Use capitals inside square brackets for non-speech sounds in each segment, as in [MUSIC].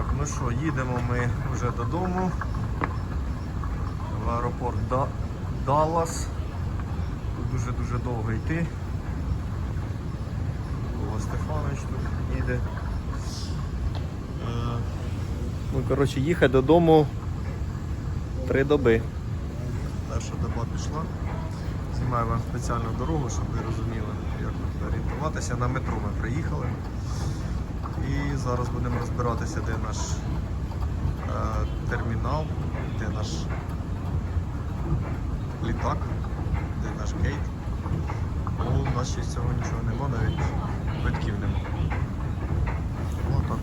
Так, ну що, їдемо ми вже додому. В аеропорт Да- Даллас. Тут дуже-дуже довго йти. Вова Стефанович тут їде. Е, Ну, коротше, їхати додому три доби. Перша доба пішла. Знімаю вам спеціальну дорогу, щоб ви розуміли, як тут орієнтуватися. На метро ми приїхали. І зараз будемо розбиратися, де наш е, термінал, де наш літак, де наш гейт. Бо у нас ще з цього нічого нема, навіть батьків нема. Отак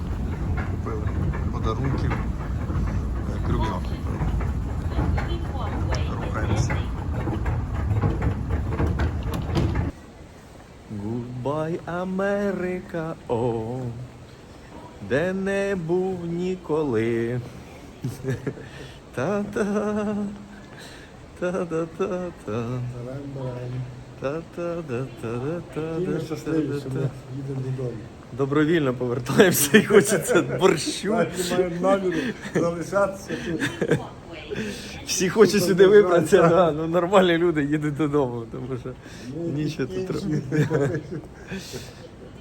купили подарунків. Е, Крюкзак купили. Рухаємося. Goodbye, Америка, о, де не був ніколи. [LAUGHS] Та-та, та-та-та-та. Ми щасливі, що ми Та-та-та-та-та. їдемо додому. Добровільно повертаємося і хочеться борщу. Навіть наміру залишатися тут. Всі хочуть сюди вибратися, да, ну нормальні люди їдуть додому, тому що нічого тут робити.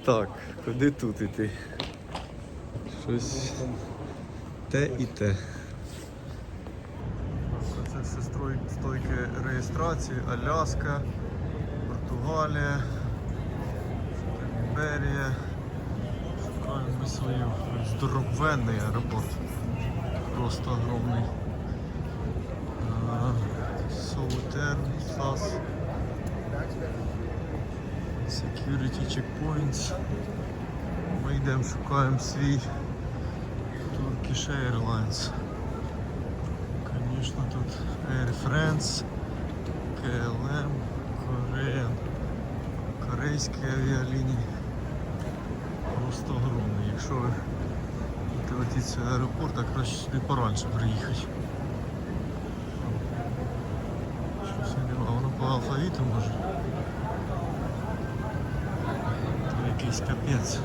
Так, куди тут іти? Щось те і те. Це все стойки реєстрації, Аляска, Португалія, Імперія. Шукаємо свою здоровенний аеропорт. Просто огромний. Southern SAS Security Checkpoints. Ми йдемо, шукаємо свій Turkish Airlines. Звісно, тут Air France, KLM, Korean, корейські авіалінії. Просто огромний. Якщо ви будете летіти з цього аеропорту, краще сюди пораніше приїхати. Щось я не знаю, воно по алфавіту може. То якийсь капець.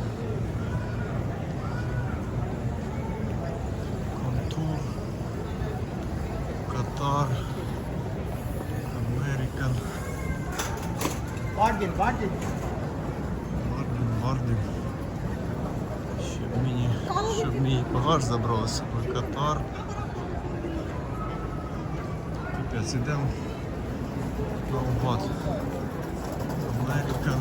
Бардін, Бардін. Варден, Варден. Щоб мені, щоб мій багаж забрали з собою. Катар. Капець, ідемо. Наугад. Американ.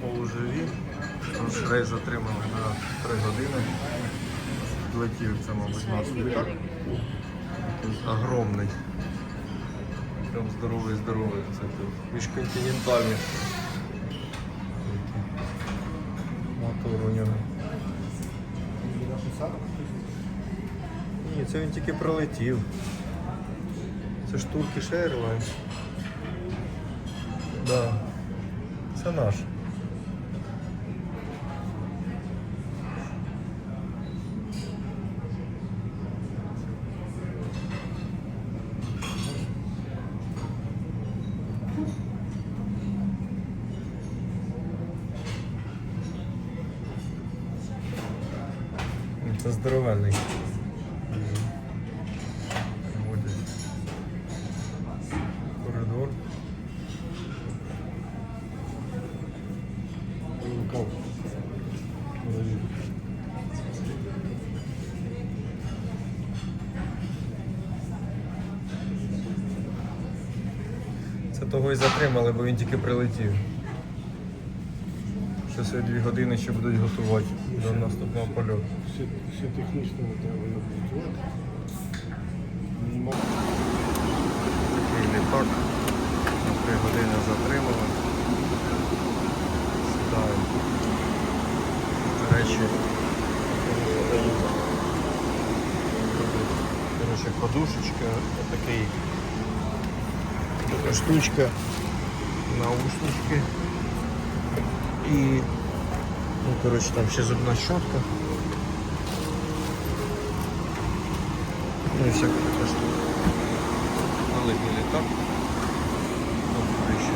Полуживі. Наш рейс затримали на 3 години. Летів це, мабуть, наш літак. Огромний. Прям здоровий, здоровий. Це тут міжконтинентальний. Мотор у нього. Ні, це він тільки пролетів. Це ж Turkish Airlines. Да. Це наш. Це здоровенний. Коридор. Це того і затримали, бо він тільки прилетів. Ще сьогодні дві години ще будуть готувати до наступного польоту. Все, все технічно треба готувати. Такий літак. На три години затримали. Сідаємо. Речі, коротше, подушечка, такий штучка, наушнички і ну, коротше, там ще зубна щотка. Ну і всяка така штука. Великий літак. Ну, вище.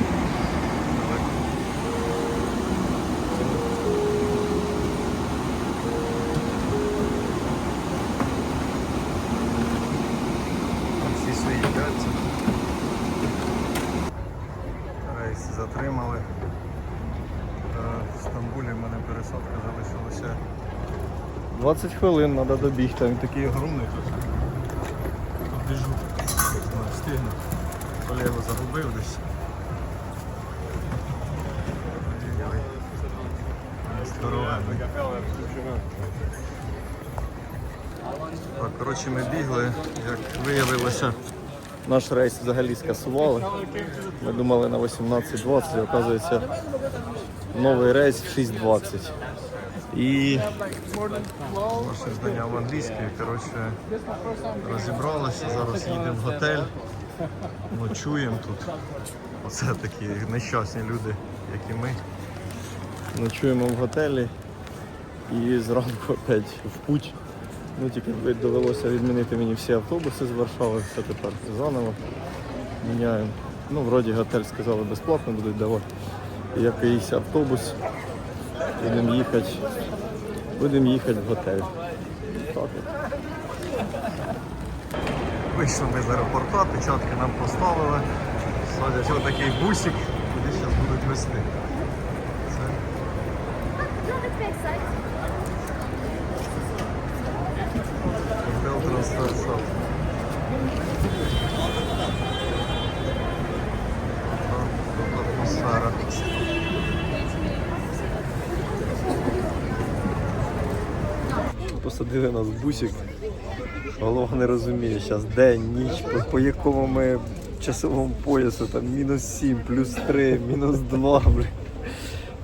Далеко. Це Стамбулі в мене пересадка залишилася 20 хвилин, треба добігти. Він такий огромний тут. Тут біжу. Не знаю, встигну. Колегу загубив десь. Здоровенний. Так, коротше, ми бігли, як виявилося. Наш рейс взагалі скасували. Ми думали на 18.20, оказується новий рейс в 6.20. І наше знання в англійській, коротше, розібралися, зараз їдемо в готель, ночуємо тут. Оце такі нещасні люди, як і ми. Ночуємо в готелі і зранку опять в путь. Ну тільки довелося відмінити мені всі автобуси з Варшави, все тепер заново міняємо. Ну, вроді готель сказали безплатно будуть давати. Якийсь автобус. Будемо їхати. Будемо їхати в готель. Так. Вийшли ми з аеропорта, печатки нам поставили. Садять ось такий бусик, куди зараз будуть вести. Це трансфер сам. Посадили нас в бусик. Голова не розуміє, зараз день, ніч, по, по якому ми часовому поясу, там мінус 7, плюс 3, мінус 2, блин.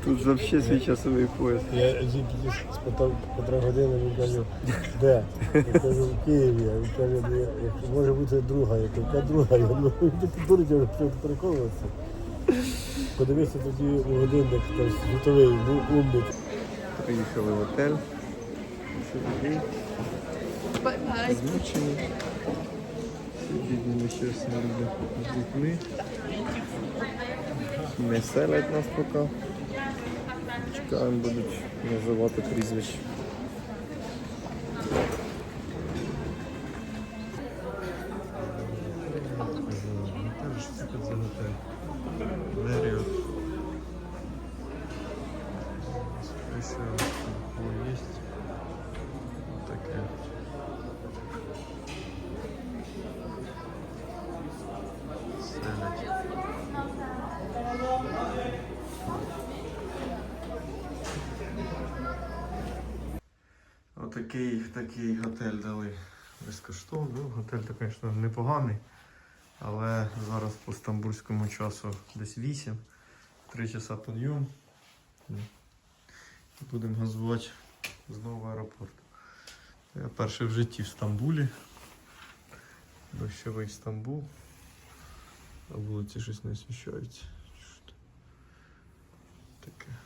Тут взагалі свій часовий пояс. Я тільки спитав Петра Година, він каже, де? Я кажу, в Києві. Він каже, «Ну, може бути друга. Я кажу, яка друга? Я думаю, ти дурить, я вже переконуватися. Подивився тоді у годинник, хтось світовий, ну, умник. Приїхали в готель. Змучені. Бідні нещасні люди з дітьми. Не селять нас поки. Чекаємо, будуть називати прізвище. Що це Отакий такий готель дали безкоштовно. Готель, то, звісно, непоганий. Але зараз по стамбульському часу десь 8, 3 часа підйом. Будемо газувати знову в аеропорт. Я перший в житті в Стамбулі. Дощовий Стамбул. А вулиці щось не освіщаються. Таке.